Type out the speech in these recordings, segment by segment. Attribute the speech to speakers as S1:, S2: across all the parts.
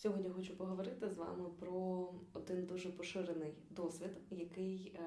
S1: Сьогодні хочу поговорити з вами про один дуже поширений досвід, який е,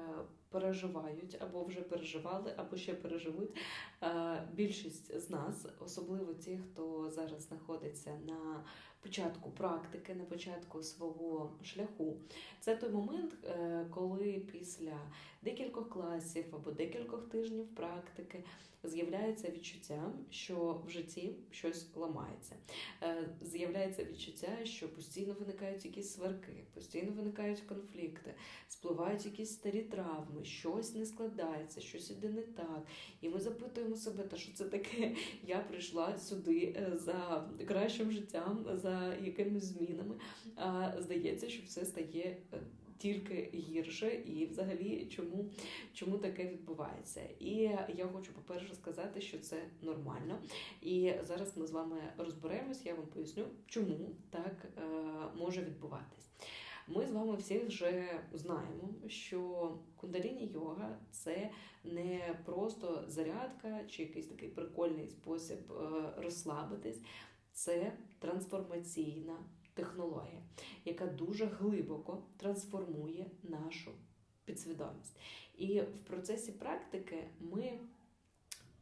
S1: переживають або вже переживали, або ще переживуть е, більшість з нас, особливо ті, хто зараз знаходиться на початку практики, на початку свого шляху. Це той момент, е, коли після декількох класів або декількох тижнів практики з'являється відчуття, що в житті щось ламається. Е, З'являється відчуття, що постійно виникають якісь сварки, постійно виникають конфлікти, спливають якісь старі травми, щось не складається, щось іде не так. І ми запитуємо себе, та що це таке? Я прийшла сюди е, за кращим життям, за якимись змінами. А здається, що все стає е, тільки гірше, і взагалі чому, чому таке відбувається? І я хочу, по-перше, сказати, що це нормально. І зараз ми з вами розберемось, я вам поясню, чому так е, може відбуватись. Ми з вами всі вже знаємо, що кундаліні йога це не просто зарядка чи якийсь такий прикольний спосіб е, розслабитись, це трансформаційна технологія, яка дуже глибоко трансформує нашу підсвідомість. І в процесі практики ми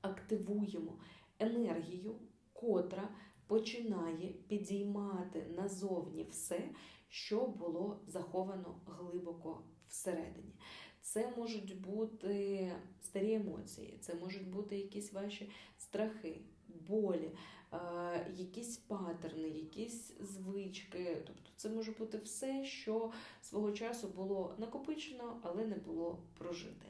S1: активуємо енергію, котра починає підіймати назовні все, що було заховано глибоко всередині. Це можуть бути старі емоції, це можуть бути якісь ваші страхи, болі, е, якісь паттерни, якісь звички. Тобто це може бути все, що свого часу було накопичено, але не було прожите.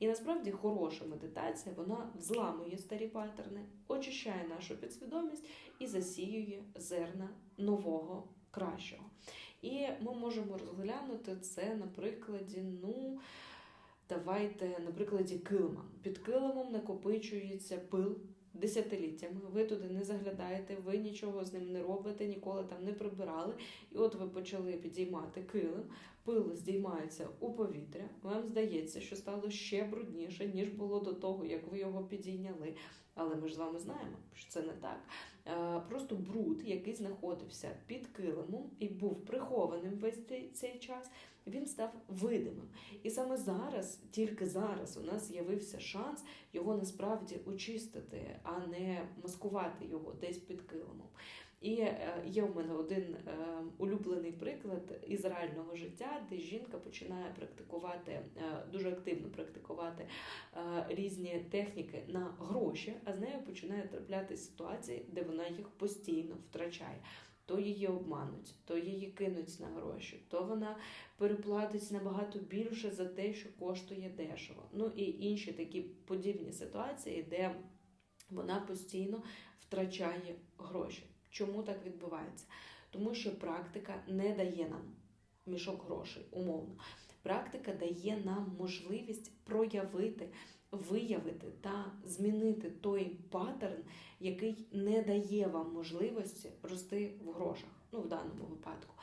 S1: І насправді хороша медитація вона взламує старі паттерни, очищає нашу підсвідомість і засіює зерна нового. Кращого. І ми можемо розглянути це на прикладі, ну, давайте на прикладі килима. Під килимом накопичується пил десятиліттями. Ви туди не заглядаєте, ви нічого з ним не робите, ніколи там не прибирали. І от ви почали підіймати килим, пил здіймається у повітря. Вам здається, що стало ще брудніше, ніж було до того, як ви його підійняли. Але ми ж з вами знаємо, що це не так. Е, Просто бруд, який знаходився під килимом і був прихованим весь цей- цей час, він став видимим. І саме зараз, тільки зараз, у нас з'явився шанс його насправді очистити, а не маскувати його десь під килимом. І е, є у мене один е, улюблений приклад із реального життя, де жінка починає практикувати е, дуже активно практикувати різні техніки на гроші, а з нею починає трапляти ситуації, де вона їх постійно втрачає. То її обмануть, то її кинуть на гроші, то вона переплатить набагато більше за те, що коштує дешево. Ну і інші такі подібні ситуації, де вона постійно втрачає гроші. Чому так відбувається? Тому що практика не дає нам мішок грошей, умовно. Практика дає нам можливість проявити, виявити та змінити той паттерн, який не дає вам можливості рости в грошах. Ну, в даному випадку.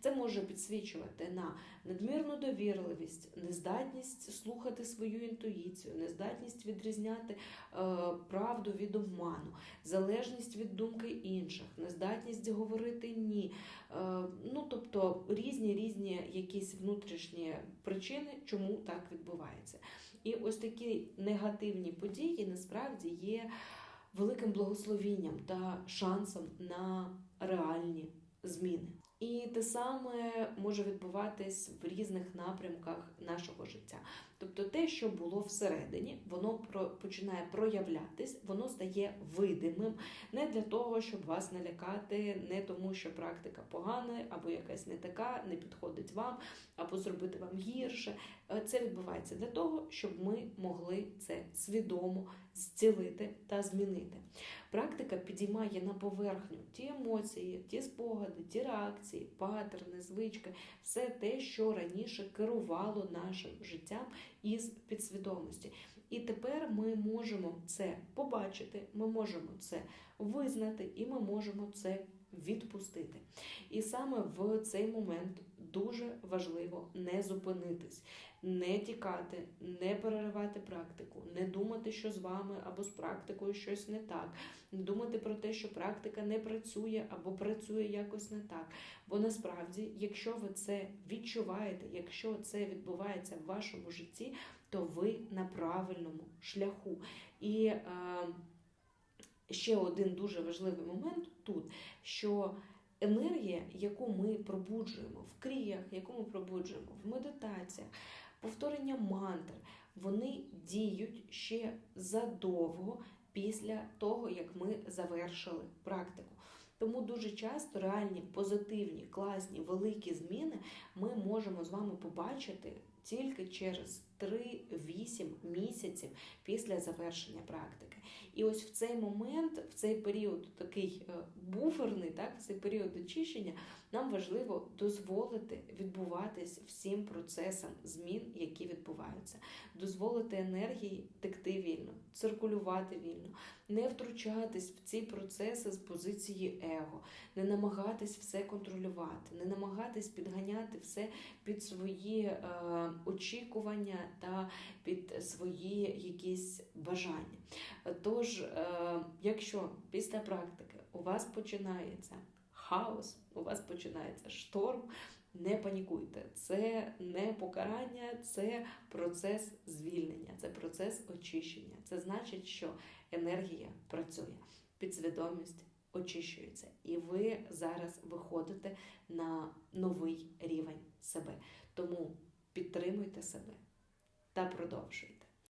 S1: Це може підсвічувати на надмірну довірливість, нездатність слухати свою інтуїцію, нездатність відрізняти е, правду від обману, залежність від думки інших, нездатність говорити ні. Е, ну, тобто різні різні якісь внутрішні причини, чому так відбувається. І ось такі негативні події насправді є великим благословінням та шансом на реальні зміни. І те саме може відбуватись в різних напрямках нашого життя. Тобто те, що було всередині, воно починає проявлятись, воно стає видимим не для того, щоб вас налякати, не тому, що практика погана, або якась не така, не підходить вам, або зробити вам гірше. Е, Це відбувається для того, щоб ми могли це свідомо зцілити та змінити. Практика підіймає на поверхню ті емоції, ті спогади, ті реакції, патерни, звички, все те, що раніше керувало нашим життям із підсвідомості. І тепер ми можемо це побачити, ми можемо це визнати, і ми можемо це відпустити. І саме в цей момент дуже важливо не зупинитись, не тікати, не переривати практику, не думати, що з вами або з практикою щось не так, не думати про те, що практика не працює або працює якось не так. Бо насправді, якщо ви це відчуваєте, якщо це відбувається в вашому житті, то ви на правильному шляху. І е, ще один дуже важливий момент тут, що енергія, яку ми пробуджуємо в кріях, яку ми пробуджуємо в медитаціях, повторення мантр, вони діють ще задовго після того, як ми завершили практику. Тому дуже часто реальні позитивні, класні, великі зміни ми можемо з вами побачити тільки через 3-8 місяців після завершення практики. І ось в цей момент, в цей період такий е, буферний, так, в цей період очищення, нам важливо дозволити відбуватись всім процесам змін, які відбуваються, дозволити енергії текти вільно, циркулювати вільно, не втручатись в ці процеси з позиції его, не намагатись все контролювати, не намагатись підганяти все під свої е, очікування та під свої якісь бажання. Тож, е, якщо після практики у вас починається хаос, у вас починається шторм, не панікуйте. Це не покарання, це процес звільнення, це процес очищення. Це значить, що енергія працює, підсвідомість очищується, і ви зараз виходите на новий рівень себе. Тому підтримуйте себе та продовжуйте.